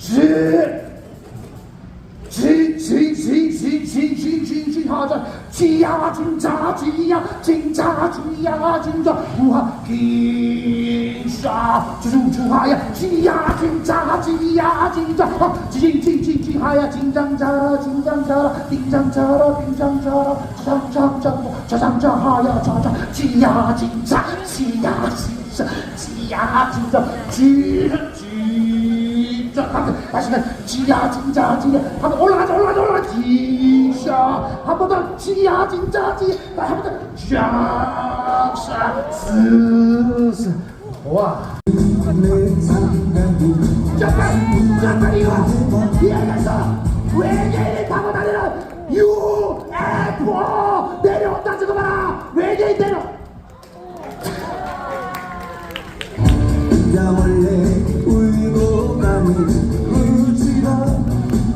지, 지, 지, 지, 지, 지, 지, 지, 하자. 지야, 진짜, 지야, 진짜, 지야, 진짜. 우하, 기샤, 주주하야. 지야, 진짜, 지야, 진짜. 아, 지, 지, 지, 지, 하야. 진장자라, 진장자라, 빙장자라, 빙장자라. 자장자자, 자장자, 하야, 자자. 지야, 진짜, 지야, 진짜, 지야, 진짜. 지, 가면 다시 가. 지야, 진짜, 지야. 한번 올라가자, 올라가자, 올라가자. 지샤. 한번 더. 지야, 진짜, 지야. 한번 더. 샤, 샤, 스스. 와. 잠깐, 잠깐 이거. 비행했어. 외계인이 타고 다니는 UFO 내려온다 지금 봐라. 외계인 내려.